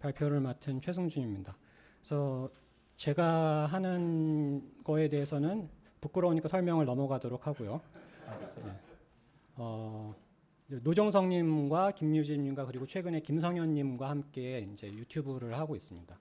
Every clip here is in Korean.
발표를 맡은 최승준입니다. 그래서 제가 하는 거에 대해서는 부끄러우니까 설명을 넘어가도록 하고요. 네. 어, 노정성님과 김유진님과 그리고 최근에 김성현님과 함께 이제 유튜브를 하고 있습니다.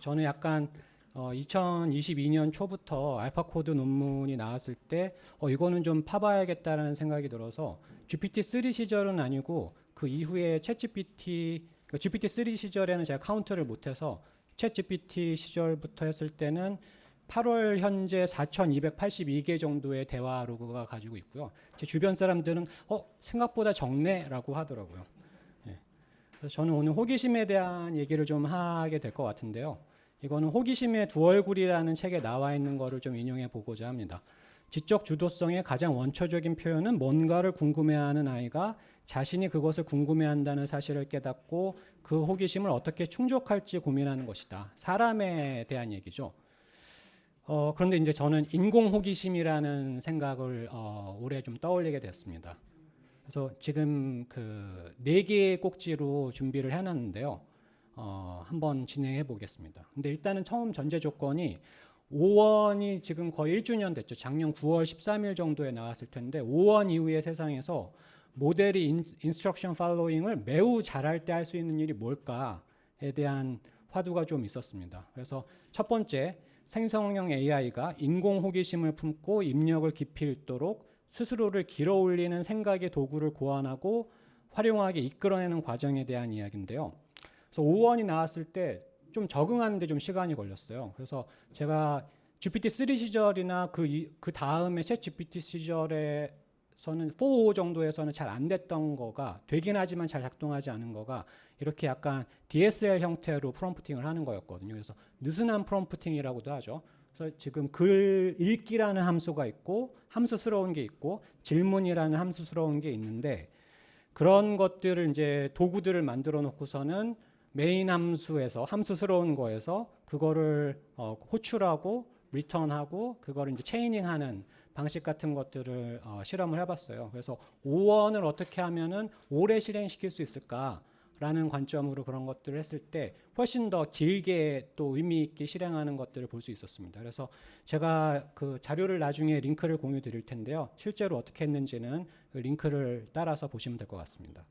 저는 약간 어, 2022년 초부터 알파 코드 논문이 나왔을 때 어, 이거는 좀 파봐야겠다라는 생각이 들어서 GPT-3 시절은 아니고 그 이후에 챗GPT 그 GPT-3 시절에는 제가 카운트를 못해서 챗GPT 시절부터 했을 때는 8월 현재 4,282개 정도의 대화 로그가 가지고 있고요. 제 주변 사람들은 어 생각보다 적네라고 하더라고요. 예. 그래서 저는 오늘 호기심에 대한 얘기를 좀 하게 될 것 같은데요. 이거는 호기심의 두 얼굴이라는 책에 나와 있는 거를 좀 인용해 보고자 합니다. 지적 주도성의 가장 원초적인 표현은 뭔가를 궁금해하는 아이가 자신이 그것을 궁금해한다는 사실을 깨닫고 그 호기심을 어떻게 충족할지 고민하는 것이다. 사람에 대한 얘기죠. 어, 그런데 이제 저는 인공 호기심이라는 생각을 어, 올해 좀 떠올리게 됐습니다. 그래서 지금 그 네 개의 꼭지로 준비를 해놨는데요. 어, 한번 진행해 보겠습니다. 근데 일단은 처음 전제 조건이 5원이 지금 거의 1주년 됐죠. 작년 9월 13일 정도에 나왔을 텐데 5원 이후의 세상에서 모델이 인, 인스트럭션 팔로잉을 매우 잘할 때 할 수 있는 일이 뭘까에 대한 화두가 좀 있었습니다. 그래서 첫 번째 생성형 AI가 인공 호기심을 품고 입력을 깊이 읽도록 스스로를 길어 올리는 생각의 도구를 고안하고 활용하게 이끌어내는 과정에 대한 이야기인데요. 그래서 5원이 나왔을 때 좀 적응하는데 좀 시간이 걸렸어요. 그래서 제가 GPT-3 시절이나 그, 이- 그 다음에 챗 GPT 시절에 서는 4 정도에서는 잘 안 됐던 거가 되긴 하지만 잘 작동하지 않은 거가 이렇게 약간 DSL 형태로 프롬프팅을 하는 거였거든요. 그래서 느슨한 프롬프팅이라고도 하죠. 그래서 지금 글 읽기라는 함수가 있고 함수스러운 게 있고 질문이라는 함수스러운 게 있는데 그런 것들을 이제 도구들을 만들어 놓고서는 메인 함수에서 함수스러운 거에서 그거를 어, 호출하고 리턴하고 그거를 이제 체이닝하는 방식 같은 것들을 어, 실험을 해봤어요. 그래서 5원을 어떻게 하면은 오래 실행시킬 수 있을까 라는 관점으로 그런 것들을 했을 때 훨씬 더 길게 또 의미 있게 실행하는 것들을 볼 수 있었습니다. 그래서 제가 그 자료를 나중에 링크를 공유 드릴 텐데요. 실제로 어떻게 했는지는 그 링크를 따라서 보시면 될 것 같습니다.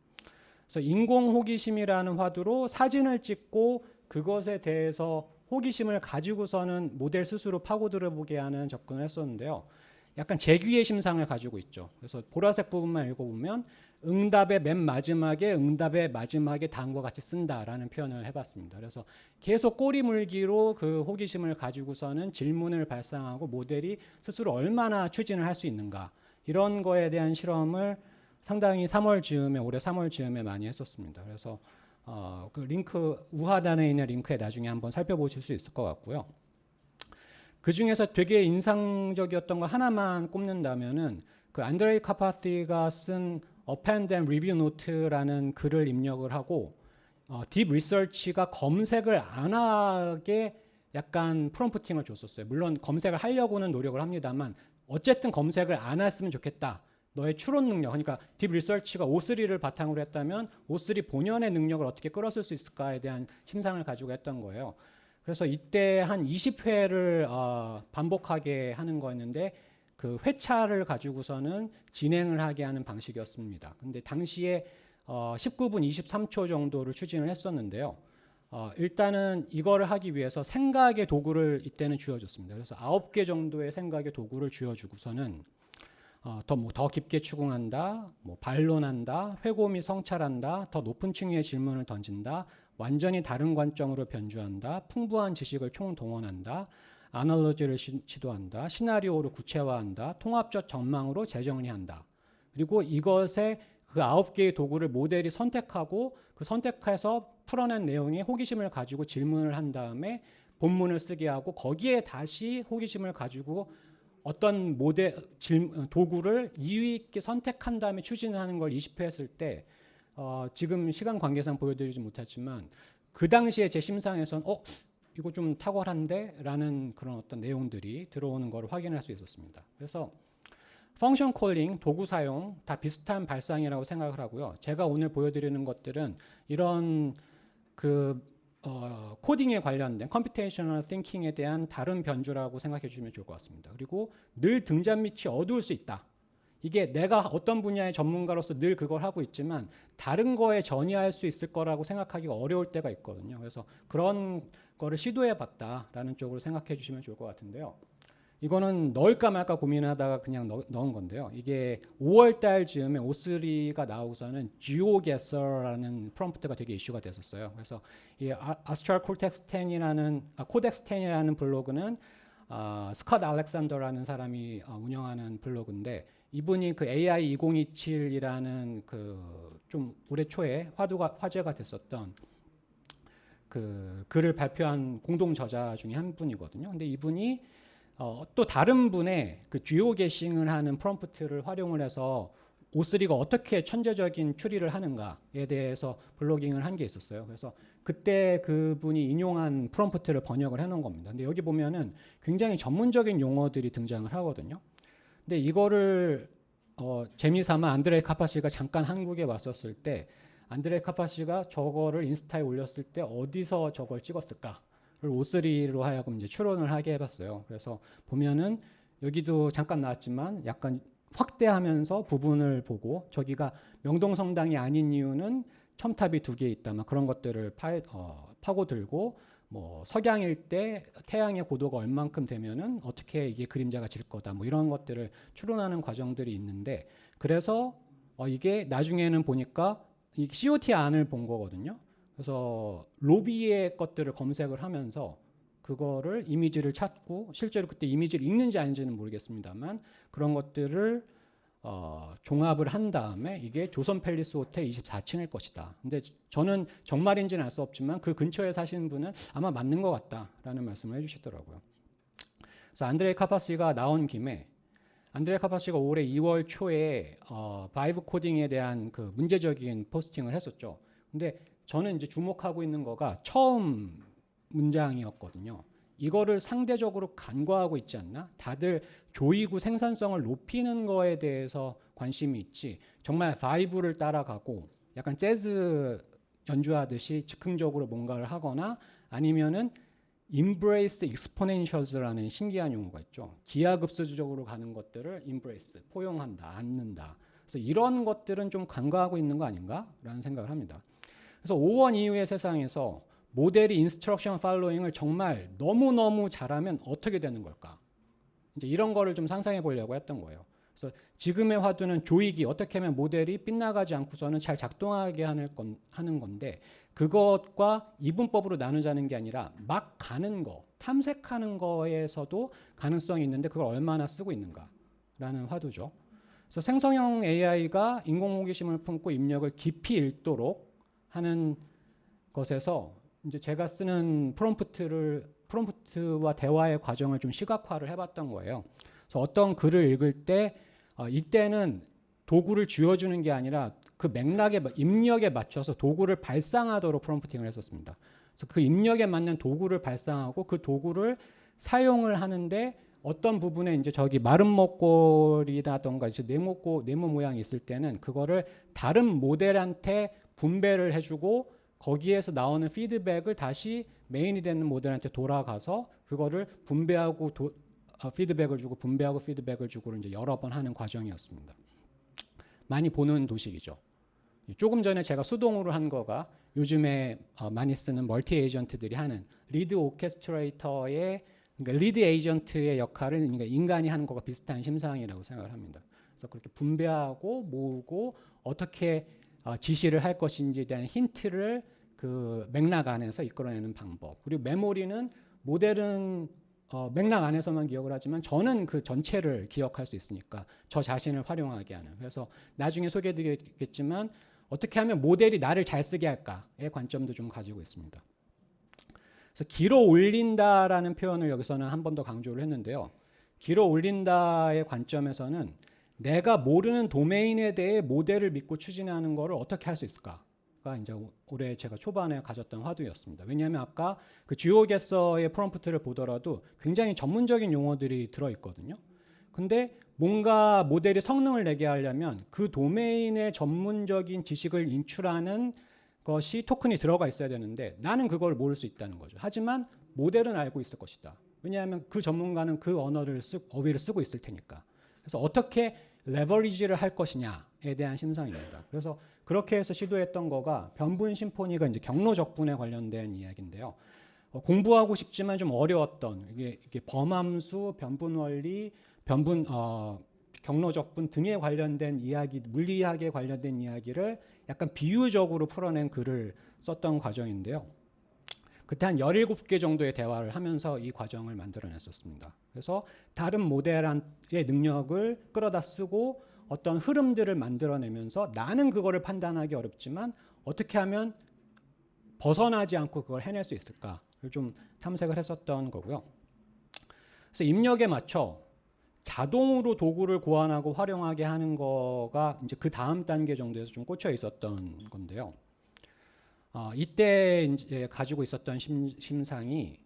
그래서 인공 호기심이라는 화두로 사진을 찍고 그것에 대해서 호기심을 가지고서는 모델 스스로 파고들어 보게 하는 접근을 했었는데요. 약간 재규의 심상을 가지고 있죠. 그래서 보라색 부분만 읽어보면 응답의 맨 마지막에 응답의 마지막에 다음과 같이 쓴다라는 표현을 해봤습니다. 그래서 계속 꼬리 물기로 그 호기심을 가지고서는 질문을 발상하고 모델이 스스로 얼마나 추진을 할 수 있는가 이런 거에 대한 실험을 상당히 3월 즈음에 올해 3월 즈음에 많이 했었습니다. 그래서 어, 그 링크 우하단에 있는 링크에 나중에 한번 살펴보실 수 있을 것 같고요. 그 중에서 되게 인상적이었던 거 하나만 꼽는다면은 그 안드레이 카파티가 쓴 Append and Review Note라는 글을 입력을 하고 어, 딥 리서치가 검색을 안 하게 약간 프롬프팅을 줬었어요. 물론 검색을 하려고는 노력을 합니다만 어쨌든 검색을 안 했으면 좋겠다. 너의 추론 능력, 그러니까 딥 리서치가 O3를 바탕으로 했다면 O3 본연의 능력을 어떻게 끌어쓸 수 있을까에 대한 심상을 가지고 했던 거예요. 그래서 이때 한 20회를 어, 반복하게 하는 거였는데 그 회차를 가지고서는 진행을 하게 하는 방식이었습니다. 근데 당시에 어, 19분 23초 정도를 추진을 했었는데요. 어, 일단은 이거를 하기 위해서 생각의 도구를 이때는 쥐어줬습니다. 그래서 9개 정도의 생각의 도구를 쥐어주고서는 어, 더, 뭐, 더 깊게 추궁한다, 뭐, 반론한다, 회고미 성찰한다, 더 높은 층위의 질문을 던진다, 완전히 다른 관점으로 변주한다, 풍부한 지식을 총동원한다, 아날로지를 시, 시도한다, 시나리오로 구체화한다, 통합적 전망으로 재정리한다. 그리고 이것에 그 아홉 개의 도구를 모델이 선택하고 그 선택해서 풀어낸 내용에 호기심을 가지고 질문을 한 다음에 본문을 쓰게 하고 거기에 다시 호기심을 가지고 어떤 모델 질, 도구를 이유 있게 선택한 다음에 추진하는 걸 20회 했을 때 어, 지금 시간 관계상 보여드리지 못했지만 그 당시에 제 심상에선 어 이거 좀 탁월한데라는 그런 어떤 내용들이 들어오는 걸 확인할 수 있었습니다. 그래서 펑션 콜링, 도구 사용 다 비슷한 발상이라고 생각을 하고요. 제가 오늘 보여드리는 것들은 이런 그 어, 코딩에 관련된 컴퓨테이셔널 띵킹에 대한 다른 변주라고 생각해 주시면 좋을 것 같습니다. 그리고 늘 등잔 밑이 어두울 수 있다. 이게 내가 어떤 분야의 전문가로서 늘 그걸 하고 있지만 다른 거에 전이할 수 있을 거라고 생각하기가 어려울 때가 있거든요. 그래서 그런 거를 시도해 봤다라는 쪽으로 생각해 주시면 좋을 것 같은데요. 이거는 넣을까 말까 고민하다가 그냥 넣, 넣은 건데요. 이게 5월 달 즈음에 O3가 나오고서는 GeoGuessr라는 프롬프트가 되게 이슈가 됐었어요. 그래서 이 아스트랄 콜텍스 10이라는 아, 코덱스 10이라는 블로그는 아, 스컷 알렉산더라는 사람이 어, 운영하는 블로그인데 이분이 그 AI 2027이라는 그 좀 올해 초에 화두가 화제가 됐었던 그 글을 발표한 공동 저자 중에 한 분이거든요. 근데 이분이 어, 또 다른 분의 그 지오게싱을 하는 프롬프트를 활용을 해서 O3가 어떻게 천재적인 추리를 하는가에 대해서 블로깅을 한 게 있었어요. 그래서 그때 그분이 인용한 프롬프트를 번역을 해놓은 겁니다. 근데 여기 보면은 굉장히 전문적인 용어들이 등장을 하거든요. 근데 이거를 어, 재미삼아 안드레 카파시가 잠깐 한국에 왔었을 때 안드레 카파시가 저거를 인스타에 올렸을 때 어디서 저걸 찍었을까? 를 O3로 하여금 이제 추론을 하게 해봤어요. 그래서 보면은 여기도 잠깐 나왔지만 약간 확대하면서 부분을 보고 저기가 명동성당이 아닌 이유는 첨탑이 두 개 있다. 막 그런 것들을 파, 어, 파고들고 뭐 석양일 때 태양의 고도가 얼만큼 되면은 어떻게 이게 그림자가 질 거다. 뭐 이런 것들을 추론하는 과정들이 있는데 그래서 어, 이게 나중에는 보니까 이 COT 안을 본 거거든요. 그래서 로비의 것들을 검색을 하면서 그거를 이미지를 찾고 실제로 그때 이미지를 읽는지 아닌지는 모르겠습니다만 그런 것들을 어, 종합을 한 다음에 이게 조선 팰리스 호텔 24층일 것이다. 근데 저는 정말인지는 알 수 없지만 그 근처에 사시는 분은 아마 맞는 것 같다라는 말씀을 해주시더라고요. 그래서 안드레 카파시가 나온 김에 안드레 카파시가 올해 2월 초에 어, 바이브 코딩에 대한 그 문제적인 포스팅을 했었죠. 근데 저는 이제 주목하고 있는 거가 처음 문장이었거든요. 이거를 상대적으로 간과하고 있지 않나? 다들 조이구 생산성을 높이는 거에 대해서 관심이 있지. 정말 바이브를 따라가고 약간 재즈 연주하듯이 즉흥적으로 뭔가를 하거나 아니면은 embrace exponentials라는 신기한 용어가 있죠. 기하급수적으로 가는 것들을 embrace, 포용한다, 안는다. 그래서 이런 것들은 좀 간과하고 있는 거 아닌가라는 생각을 합니다. 그래서 5원 이후의 세상에서 모델이 인스트럭션 팔로잉을 정말 너무너무 잘하면 어떻게 되는 걸까? 이제 이런 거를 좀 상상해 보려고 했던 거예요. 그래서 지금의 화두는 조이기 어떻게 하면 모델이 빗나가지 않고서는 잘 작동하게 하는, 건, 하는 건데 그것과 이분법으로 나누자는 게 아니라 막 가는 거, 탐색하는 거에서도 가능성이 있는데 그걸 얼마나 쓰고 있는가라는 화두죠. 그래서 생성형 AI가 인공 호기심을 품고 입력을 깊이 읽도록 하는 것에서 이제 제가 쓰는 프롬프트를 프롬프트와 대화의 과정을 좀 시각화를 해봤던 거예요. 그래서 어떤 글을 읽을 때 어, 이때는 도구를 쥐어주는 게 아니라 그 맥락에 입력에 맞춰서 도구를 발상하도록 프롬프팅을 했었습니다. 그래서 그 입력에 맞는 도구를 발상하고 그 도구를 사용을 하는데 어떤 부분에 이제 저기 마른 목골이라던가 이제 네모 고 네모 모양이 있을 때는 그거를 다른 모델한테 분배를 해주고 거기에서 나오는 피드백을 다시 메인이 되는 모델한테 돌아가서 그거를 분배하고 도, 어, 피드백을 주고 분배하고 피드백을 주고 이제 여러 번 하는 과정이었습니다. 많이 보는 도식이죠. 조금 전에 제가 수동으로 한 거가 요즘에 어, 많이 쓰는 멀티 에이전트들이 하는 리드 오케스트레이터의 그러니까 리드 에이전트의 역할을 그러니까 인간이 하는 거가 비슷한 심상이라고 생각을 합니다. 그래서 그렇게 분배하고 모으고 어떻게 어, 지시를 할 것인지에 대한 힌트를 그 맥락 안에서 이끌어내는 방법. 그리고 메모리는 모델은 어, 맥락 안에서만 기억을 하지만 저는 그 전체를 기억할 수 있으니까 저 자신을 활용하게 하는. 그래서 나중에 소개해드리겠지만 어떻게 하면 모델이 나를 잘 쓰게 할까의 관점도 좀 가지고 있습니다. 그래서 길어 올린다라는 표현을 여기서는 한 번 더 강조를 했는데요. 길어 올린다의 관점에서는 내가 모르는 도메인에 대해 모델을 믿고 추진하는 것을 어떻게 할 수 있을까가 이제 올해 제가 초반에 가졌던 화두였습니다. 왜냐하면 아까 그 지오게서의 프롬프트를 보더라도 굉장히 전문적인 용어들이 들어 있거든요. 근데 뭔가 모델이 성능을 내게 하려면 그 도메인의 전문적인 지식을 인출하는 것이 토큰이 들어가 있어야 되는데 나는 그걸 모를 수 있다는 거죠. 하지만 모델은 알고 있을 것이다. 왜냐하면 그 전문가는 그 언어를 쓰, 어휘를 쓰고 있을 테니까. 그래서 어떻게 레버리지를 할 것이냐에 대한 심상입니다. 그래서 그렇게 해서 시도했던 거가 변분 심포니가 이제 경로 적분에 관련된 이야기인데요. 어, 공부하고 싶지만 좀 어려웠던 이게, 이게 범함수, 변분 원리, 변분 어, 경로 적분 등에 관련된 이야기, 물리학에 관련된 이야기를 약간 비유적으로 풀어낸 글을 썼던 과정인데요. 그때 한 17개 정도의 대화를 하면서 이 과정을 만들어냈었습니다. 그래서 다른 모델의 능력을 끌어다 쓰고 어떤 흐름들을 만들어내면서 나는 그거를 판단하기 어렵지만 어떻게 하면 벗어나지 않고 그걸 해낼 수 있을까를 좀 탐색을 했었던 거고요. 그래서 입력에 맞춰 자동으로 도구를 고안하고 활용하게 하는 거가 이제 그 다음 단계 정도에서 좀 꽂혀 있었던 건데요. 어, 이때 이제 가지고 있었던 심, 심상이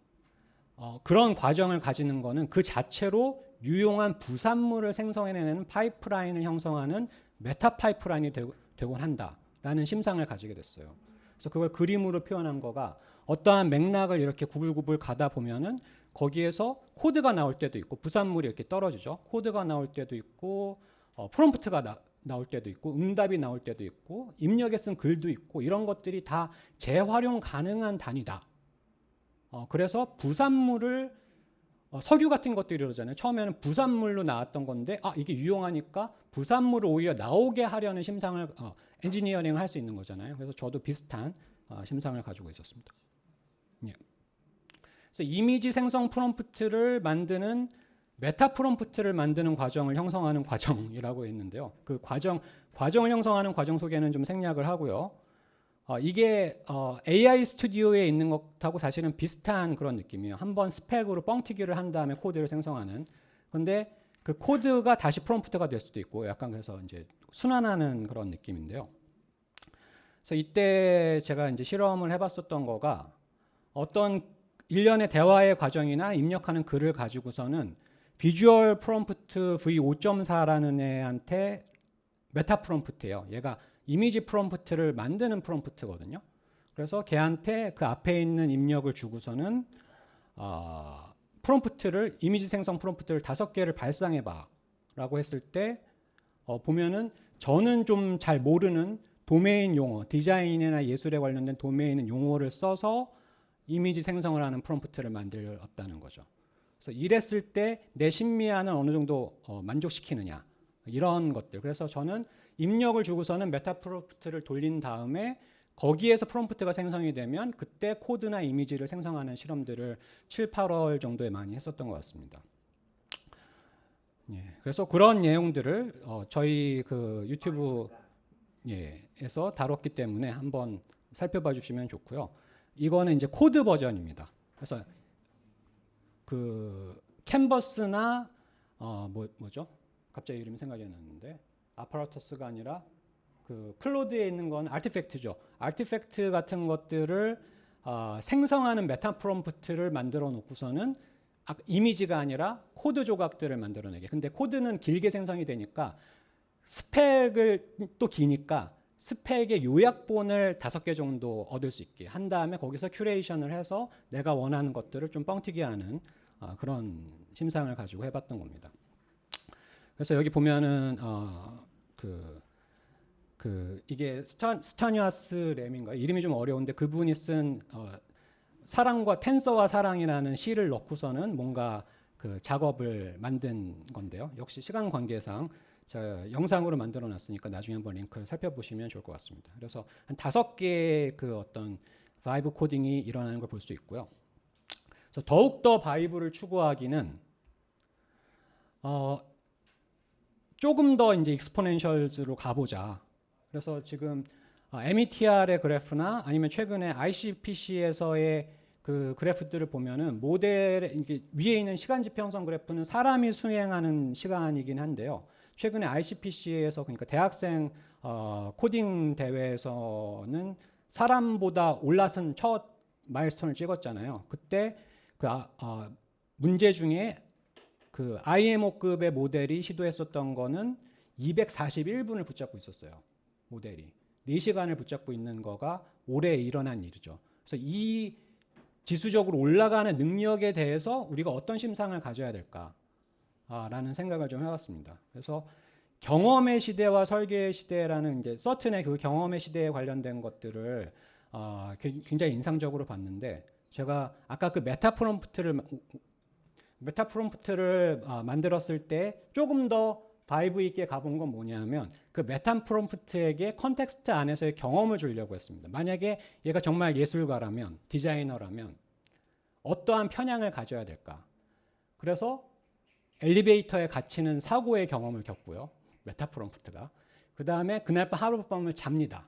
어, 그런 과정을 가지는 거는 그 자체로 유용한 부산물을 생성해내는 파이프라인을 형성하는 메타 파이프라인이 되고, 되곤 한다라는 심상을 가지게 됐어요. 그래서 그걸 그림으로 표현한 거가 어떠한 맥락을 이렇게 구불구불 가다 보면은 거기에서 코드가 나올 때도 있고 부산물이 이렇게 떨어지죠. 코드가 나올 때도 있고 어, 프롬프트가 나, 나올 때도 있고 응답이 나올 때도 있고 입력에 쓴 글도 있고 이런 것들이 다 재활용 가능한 단위다. 어, 그래서 부산물을 어, 석유 같은 것들이 이러잖아요. 처음에는 부산물로 나왔던 건데 아 이게 유용하니까 부산물을 오히려 나오게 하려는 심상을 어, 엔지니어링을 할 수 있는 거잖아요. 그래서 저도 비슷한 어, 심상을 가지고 있었습니다. 예. 그래서 이미지 생성 프롬프트를 만드는 메타 프롬프트를 만드는 과정을 형성하는 과정이라고 했는데요. 그 과정 과정을 형성하는 과정 소개는 좀 생략을 하고요. 어, 이게 어, AI 스튜디오에 있는 것하고 사실은 비슷한 그런 느낌이에요. 한번 스펙으로 뻥튀기를 한 다음에 코드를 생성하는. 근데 그 코드가 다시 프롬프트가 될 수도 있고 약간 그래서 이제 순환하는 그런 느낌인데요. 그래서 이때 제가 이제 실험을 해봤었던 거가 어떤 일련의 대화의 과정이나 입력하는 글을 가지고서는 비주얼 프롬프트 V5.4라는 애한테 메타 프롬프트예요. 얘가 이미지 프롬프트를 만드는 프롬프트거든요. 그래서 걔한테 그 앞에 있는 입력을 주고서는 어, 프롬프트를 이미지 생성 프롬프트를 다섯 개를 발상해봐라고 했을 때 어, 보면은 저는 좀 잘 모르는 도메인 용어, 디자인이나 예술에 관련된 도메인 용어를 써서 이미지 생성을 하는 프롬프트를 만들었다는 거죠. 그래서 이랬을 때 내 심미안을 어느 정도 어, 만족시키느냐 이런 것들. 그래서 저는 입력을 주고서는 메타 프롬프트를 돌린 다음에 거기에서 프롬프트가 생성이 되면 그때 코드나 이미지를 생성하는 실험들을 7, 8월 정도에 많이 했었던 것 같습니다. 예, 그래서 그런 내용들을 어, 저희 그 유튜브 예, 에서 다뤘기 때문에 한번 살펴봐 주시면 좋고요. 이거는 이제 코드 버전입니다. 그래서 그 캔버스나 어, 뭐, 뭐죠? 갑자기 이름이 생각이 안 나는데 아파라터스가 아니라 그 클로드에 있는 건 아티팩트죠. 아티팩트 같은 것들을 어, 생성하는 메타 프롬프트를 만들어 놓고서는 아, 이미지가 아니라 코드 조각들을 만들어내게. 근데 코드는 길게 생성이 되니까 스펙을 또 기니까 스펙의 요약본을 다섯 개 정도 얻을 수 있게 한 다음에 거기서 큐레이션을 해서 내가 원하는 것들을 좀 뻥튀기 하는 어, 그런 심상을 가지고 해봤던 겁니다. 그래서 여기 보면은 어, 그, 그 이게 스타, 스타니아스 램인가 이름이 좀 어려운데 그분이 쓴 어, 사랑과 텐서와 사랑이라는 시를 넣고서는 뭔가 그 작업을 만든 건데요. 역시 시간 관계상 저 영상으로 만들어 놨으니까 나중에 한번 링크를 살펴보시면 좋을 것 같습니다. 그래서 한 다섯 개의 그 어떤 바이브 코딩이 일어나는 걸 볼 수 있고요. 그래서 더욱 더 바이브를 추구하기는 어, 조금 더 이제 익스포넨셜즈로 가보자. 그래서 지금 어, METR의 그래프나 아니면 최근에 ICPC에서의 그 그래프들을 보면은 모델 이게 위에 있는 시간 지평선 그래프는 사람이 수행하는 시간이긴 한데요. 최근에 ICPC에서 그러니까 대학생 어, 코딩 대회에서는 사람보다 올라선 첫 마일스톤을 찍었잖아요. 그때 그 아, 어, 문제 중에 그 IMO급의 모델이 시도했었던 거는 241분을 붙잡고 있었어요. 모델이. 4시간을 붙잡고 있는 거가 올해 일어난 일이죠. 그래서 이 지수적으로 올라가는 능력에 대해서 우리가 어떤 심상을 가져야 될까 라는 생각을 좀 해봤습니다. 그래서 경험의 시대와 설계의 시대라는 이제 서튼의 그 경험의 시대에 관련된 것들을 어, 굉장히 인상적으로 봤는데 제가 아까 그 메타 프롬프트를 메타 프롬프트를 어, 만들었을 때 조금 더 바이브 있게 가본 건 뭐냐면 그 메타 프롬프트에게 컨텍스트 안에서의 경험을 주려고 했습니다. 만약에 얘가 정말 예술가라면 디자이너라면 어떠한 편향을 가져야 될까? 그래서 엘리베이터에 갇히는 사고의 경험을 겪고요. 메타 프롬프트가 그 다음에 그날 밤 하룻밤을 잡니다.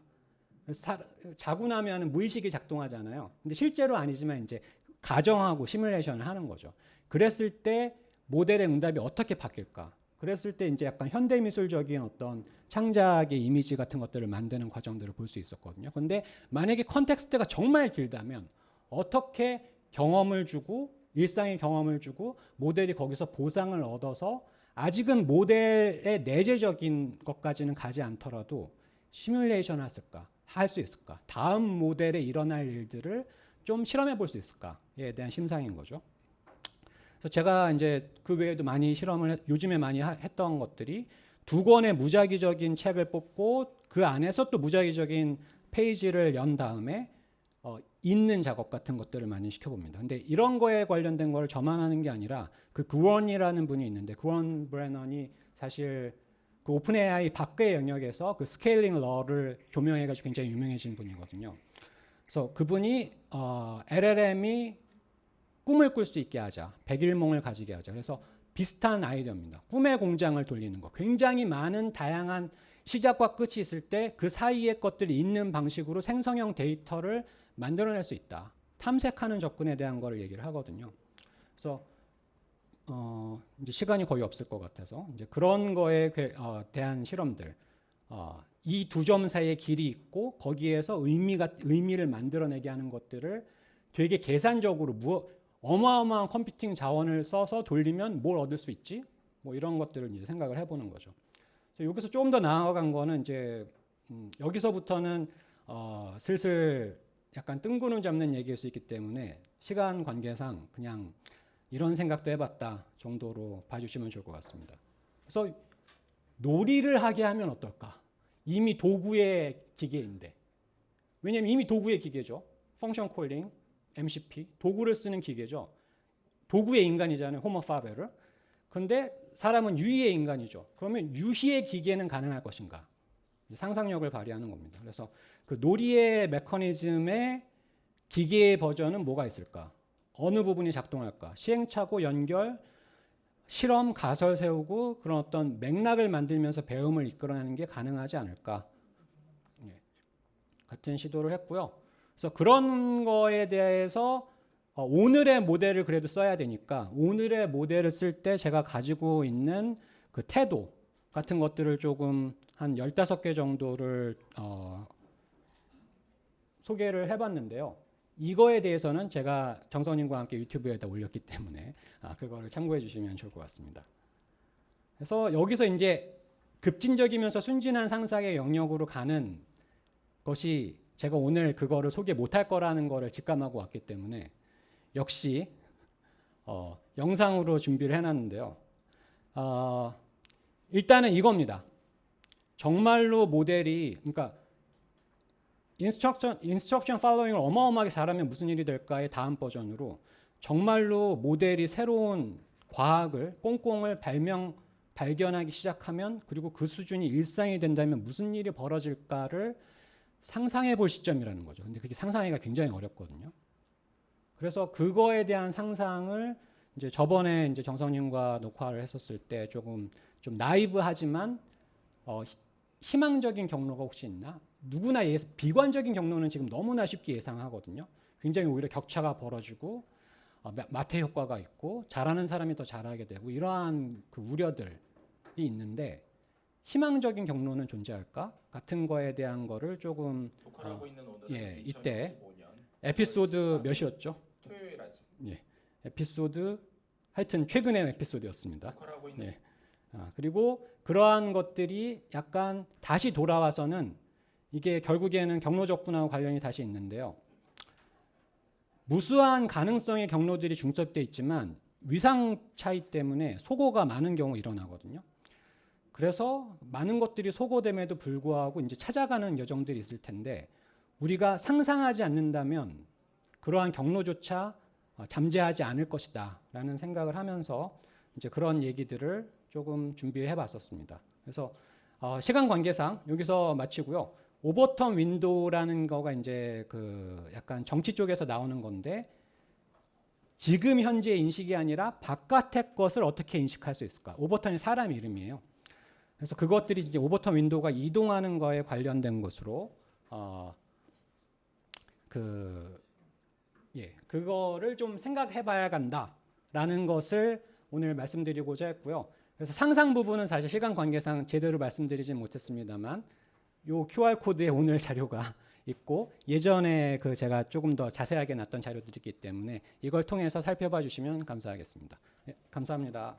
사, 자고 나면 무의식이 작동하잖아요. 근데 실제로 아니지만 이제 가정하고 시뮬레이션을 하는 거죠. 그랬을 때 모델의 응답이 어떻게 바뀔까? 그랬을 때 이제 약간 현대 미술적인 어떤 창작의 이미지 같은 것들을 만드는 과정들을 볼 수 있었거든요. 근데 만약에 컨텍스트가 정말 길다면 어떻게 경험을 주고 일상의 경험을 주고 모델이 거기서 보상을 얻어서 아직은 모델의 내재적인 것까지는 가지 않더라도 시뮬레이션을 했을까? 할 수 있을까? 다음 모델에 일어날 일들을 좀 실험해 볼 수 있을까에 대한 심상인 거죠. 그래서 제가 이제 그 외에도 많이 실험을 했- 요즘에 많이 하- 했던 것들이 두 권의 무작위적인 책을 뽑고 그 안에서 또 무작위적인 페이지를 연 다음에 어, 읽는 작업 같은 것들을 많이 시켜봅니다. 근데 이런 거에 관련된 걸 저만 하는 게 아니라 그 구원이라는 분이 있는데 구원 브레넌이 사실 그 오픈 AI 밖의 영역에서 그 스케일링 러를 조명해가지고 굉장히 유명해진 분이거든요. 그래서 그분이 어, LLM이 꿈을 꿀 수 있게 하자, 백일몽을 가지게 하자. 그래서 비슷한 아이디어입니다. 꿈의 공장을 돌리는 거. 굉장히 많은 다양한 시작과 끝이 있을 때 그 사이의 것들이 있는 방식으로 생성형 데이터를 만들어낼 수 있다. 탐색하는 접근에 대한 거를 얘기를 하거든요. 그래서 어, 이제 시간이 거의 없을 것 같아서 이제 그런 거에 그- 어, 대한 실험들 어, 이 두 점 사이에 길이 있고 거기에서 의미가 의미를 만들어내게 하는 것들을 되게 계산적으로 무 어마어마한 컴퓨팅 자원을 써서 돌리면 뭘 얻을 수 있지? 뭐 이런 것들을 이제 생각을 해보는 거죠. 그래서 여기서 조금 더 나아간 거는 이제 음, 여기서부터는 어, 슬슬 약간 뜬구름 잡는 얘기일 수 있기 때문에 시간 관계상 그냥 이런 생각도 해봤다 정도로 봐주시면 좋을 것 같습니다. 그래서 놀이를 하게 하면 어떨까? 이미 도구의 기계인데. 왜냐면 이미 도구의 기계죠. 펑션 콜링, MCP, 도구를 쓰는 기계죠. 도구의 인간이잖아요. 호모 파베르. 그런데 사람은 유희의 인간이죠. 그러면 유희의 기계는 가능할 것인가? 상상력을 발휘하는 겁니다. 그래서 그 놀이의 메커니즘의 기계의 버전은 뭐가 있을까? 어느 부분이 작동할까? 시행착오 연결, 실험 가설 세우고 그런 어떤 맥락을 만들면서 배움을 이끌어내는 게 가능하지 않을까? 예. 같은 시도를 했고요. 그래서 그런 거에 대해서 어, 오늘의 모델을 그래도 써야 되니까 오늘의 모델을 쓸 때 제가 가지고 있는 그 태도 같은 것들을 조금 한 15개 정도를 어, 소개를 해봤는데요. 이거에 대해서는 제가 정선님과 함께 유튜브에다 올렸기 때문에 아, 그거를 참고해 주시면 좋을 것 같습니다. 그래서 여기서 이제 급진적이면서 순진한 상상의 영역으로 가는 것이 제가 오늘 그거를 소개 못할 거라는 거를 직감하고 왔기 때문에 역시 어, 영상으로 준비를 해놨는데요. 어, 일단은 이겁니다. 정말로 모델이 그러니까 인스트럭션 인스트럭션 팔로잉을 어마어마하게 잘하면 무슨 일이 될까의 다음 버전으로 정말로 모델이 새로운 과학을 꽁꽁을 발명 발견하기 시작하면 그리고 그 수준이 일상이 된다면 무슨 일이 벌어질까를 상상해 볼 시점이라는 거죠. 근데 그게 상상하기가 굉장히 어렵거든요. 그래서 그거에 대한 상상을 이제 저번에 이제 정성님과 녹화를 했었을 때 조금 좀 나이브하지만 어, 희- 희망적인 경로가 혹시 있나? 누구나 예, 비관적인 경로는 지금 너무나 쉽게 예상하거든요. 굉장히 오히려 격차가 벌어지고 어, 마- 마태 효과가 있고 잘하는 사람이 더 잘하게 되고 이러한 그 우려들이 있는데 희망적인 경로는 존재할까? 같은 거에 대한 거를 조금 있는 오늘은 예, 이때 2025년 에피소드 몇이었죠? 토요일 아침 에피소드 하여튼 최근의 에피소드였습니다. 네. 아, 그리고 그러한 것들이 약간 다시 돌아와서는 이게 결국에는 경로 적분하고 관련이 다시 있는데요. 무수한 가능성의 경로들이 중첩돼 있지만 위상 차이 때문에 소거가 많은 경우 일어나거든요. 그래서 많은 것들이 소거됨에도 불구하고 이제 찾아가는 여정들이 있을 텐데 우리가 상상하지 않는다면 그러한 경로조차 어, 잠재하지 않을 것이다라는 생각을 하면서 이제 그런 얘기들을 조금 준비해 봤었습니다. 그래서 어, 시간 관계상 여기서 마치고요. 오버턴 윈도우라는 거가 이제 그 약간 정치 쪽에서 나오는 건데 지금 현재 인식이 아니라 바깥의 것을 어떻게 인식할 수 있을까? 오버턴이 사람 이름이에요. 그래서 그것들이 이제 오버턴 윈도우가 이동하는 거에 관련된 것으로 어, 그 예, 그거를 좀 생각해 봐야 간다라는 것을 오늘 말씀드리고자 했고요. 그래서 상상 부분은 사실 시간 관계상 제대로 말씀드리지 못했습니다만 요 QR 코드에 오늘 자료가 있고 예전에 그 제가 조금 더 자세하게 놨던 자료들이 있기 때문에 이걸 통해서 살펴봐 주시면 감사하겠습니다. 예, 감사합니다.